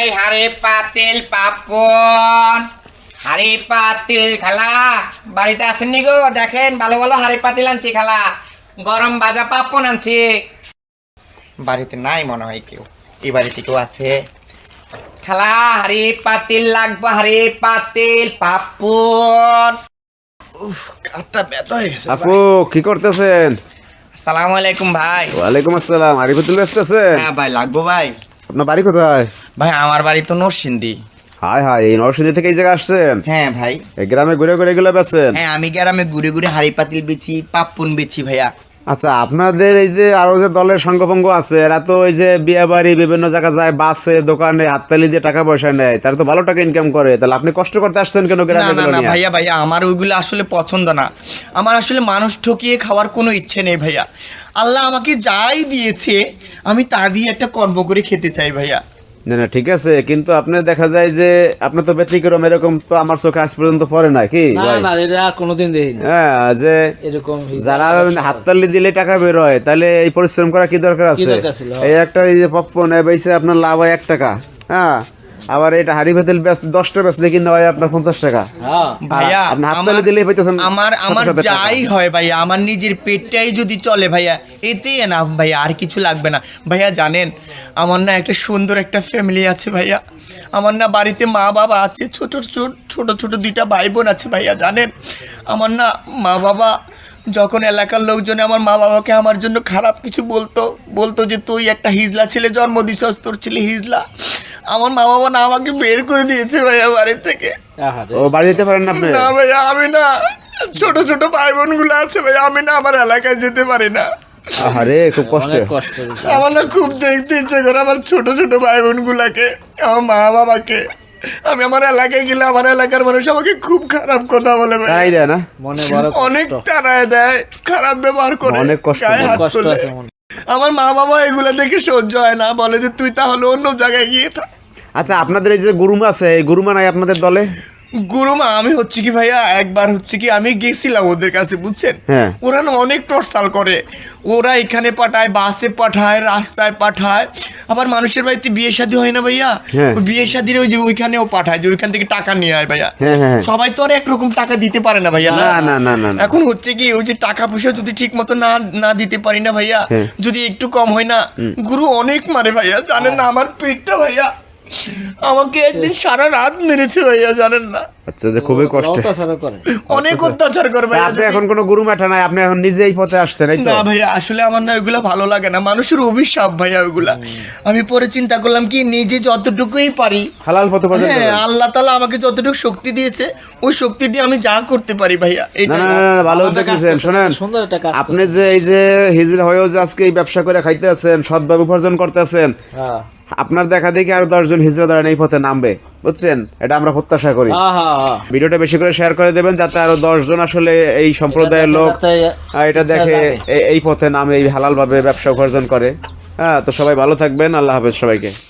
ভাই হাড়ি পাতিল পাপন হাড়ি পাতিল খালা বাড়িতে আসেননি গো দেখেন ভালো ভালো হাড়ি পাতিল আনছি খালা গরম বাজা পাপন আনছি বাড়িতে নাই মনে হয় কেউ এই বাড়িতে কেউ আছে খালা হাড়ি পাতিল লাগবো হাড়ি পাতিল পাপন উফ কাঠটা ব্যথা হয়ে গেছে আপু কি করতেছেন আসসালামু আলাইকুম ভাই ওয়ালাইকুম আসসালাম আরিফুদ্দুল আসতেছেন হ্যাঁ ভাই লাগবো ভাই আপনার বাড়ি কোথায়? ভাই আমার বাড়ি তো নরসিংদী। হাই হাই এই নরসিংদী থেকে এই জায়গায় আসছেন? হ্যাঁ ভাই। এই গ্রামে ঘুরে ঘুরে এগুলো বেছেন হ্যাঁ আমি গ্রামে ঘুরে ঘুরে হাড়ি পাতিল বেচি পাপ্পুন বেচি ভাইয়া। আচ্ছা আপনাদের এই যে আরও যে দলের সঙ্গভঙ্গ আছে এরা তো ওই যে বিয়ে বাড়ি বিভিন্ন জায়গায় যায় বাসে দোকানে হাততালি দিয়ে টাকা পয়সা নেয় তারা তো ভালো টাকা ইনকাম করে। তাহলে আপনি কষ্ট করতে আসছেন কেন না না না ভাইয়া ভাইয়া আমার ওইগুলো আসলে পছন্দ না। আমার আসলে মানুষ ঠকিয়ে খাওয়ার কোনো ইচ্ছে নেই ভাইয়া। আল্লাহ আমাকে যাই দিয়েছে আমি তা দিয়ে একটা কর্ম করে খেতে চাই ভাইয়া। না না ঠিক আছে কিন্তু আপনি দেখা যায় যে আপনি তো ব্যতিক্রম এরকম তো আমার চোখে আজ পর্যন্ত পড়ে না কি? না না এটা কোনোদিন দেখিনি। হ্যাঁ যে এরকম যারা হাততালি দিলে টাকা বের হয় তাহলে এই পরিশ্রম করা কি দরকার আছে? এই একটা এই যে পপকর্ন বেচে আপনার লাভ হয় এক টাকা হ্যাঁ? আবার এটা হাড়ি ভেতেল ব্যাস দশটা বেচলে কিনা হয় আপনার পঞ্চাশ টাকা। হ্যাঁ। ভাইয়া আপনি হাততালি আমার- দিলেই পাইতেছেন আমার যাই হয় ভাইয়া আমার নিজের পেটটাই যদি চলে ভাইয়া এতেই না ভাইয়া আর কিছু লাগবে না। ভাইয়া জানেন আমার না একটা সুন্দর একটা ফ্যামিলি আছে ভাইয়া। আমার না বাড়িতে মা বাবা আছে ছোট ছোট ছোট ছোট দুইটা ভাই বোন আছে ভাইয়া জানেন। আমার না মা বাবা যখন এলাকার লোকজনে আমার মা বাবাকে আমার জন্য খারাপ কিছু বলতো বলতো যে তুই একটা হিজলা ছেলে জন্ম দিছস তোর ছেলে হিজলা। আমার মা বাবা না আমাকে বের করে দিয়েছে ভাইয়া বাড়ি থেকে। ও বাড়ি যেতে পারেন না আপনি? না ভাইয়া আমি না ছোট ছোট ভাই বোনগুলো আছে ভাইয়া আমি না আমার এলাকায় যেতে পারি না। আরে খুব কষ্ট। আমার না খুব দেখতে ইচ্ছে করে আমার ছোট ছোট ভাই বোন গুলাকে আমার মা বাবাকে। আমি আমার এলাকায় গেলে আমার এলাকার মানুষ আমাকে খুব খারাপ কথা বলে ভাই তাই দেয় না? মনে অনেক কষ্ট দেয় খারাপ ব্যবহার করে অনেক কষ্ট হাত কষ্ট আছে আমার মা বাবা এগুলা দেখে সহ্য হয় না বলে যে তুই তাহলে অন্য জায়গায় গিয়ে থাক। আচ্ছা আপনাদের এই যে গুরুমা আছে এই গুরুমা নাই আপনাদের দলে গুরুমা আমি হচ্ছে কি ভাইয়া একবার হচ্ছে কি আমি গেছিলাম ওদের কাছে বুঝছেন হ্যাঁ। ওরা না অনেক টর্চাল করে ওরা এখানে পাঠায় বাসে পাঠায় রাস্তায় পাঠায় আবার মানুষের বাড়িতে বিয়ে শাদী হয় না ভাইয়া হ্যাঁ। বিয়ে শাদির ওই যে ওইখানেও পাঠায় যে ওইখান থেকে টাকা নিয়ে আয় ভাইয়া হ্যাঁ। সবাই তো আর একরকম টাকা দিতে পারে না ভাইয়া না, না, না। এখন হচ্ছে কি ওই যে টাকা পয়সা যদি ঠিক মতো না না দিতে পারি না ভাইয়া। যদি একটু কম হয় না গুরু অনেক মারে ভাইয়া জানেন না আমার পেটটা ভাইয়া আমাকে একদিন সারা রাত মেরেছে ভাইয়া জানেন না। আচ্ছা যে খুবই কষ্ট। অত্যাচারও করে। অনেক অত্যাচার করে আপনি এখন কোনো গুরুমাঠা নাই আপনি এখন নিজে এই পথে আসছেন এই তো? না ভাইয়া আসলে আমার না ওইগুলা ভালো লাগে না। মানুষের অভিশাপ ভাইয়া ওইগুলা। আমি পরে চিন্তা করলাম কি নিজে যতটুকুই পারি হালাল পথে হ্যাঁ আল্লাহ তালা আমাকে যতটুকু শক্তি দিয়েছে ওই শক্তি দিয়ে আমি যা করতে পারি ভাইয়া এটা না না, ভালো দেখেছেন শোনেন। সুন্দর একটা কাজ আপনি যে এই যে হিজড়া হয়েও যে আজকে এই ব্যবসা করে খাইতে আছেন সৎভাবে উপার্জন করতে আছেন হ্যাঁ। আপনার দেখা দেখি আরও দশজন হিজরা এই পথে নামবে। বুঝছেন? এটা আমরা প্রত্যাশা করি। ভিডিওটা বেশি করে শেয়ার করে দেবেন যাতে আরও দশজন আসলে এই সম্প্রদায়ের লোক এটা দেখে এই- এই পথে নামে এই হালাল ভাবে ব্যবসা উপার্জন করে। হ্যাঁ তো সবাই ভালো থাকবেন। আল্লাহ হাফেজ সবাইকে।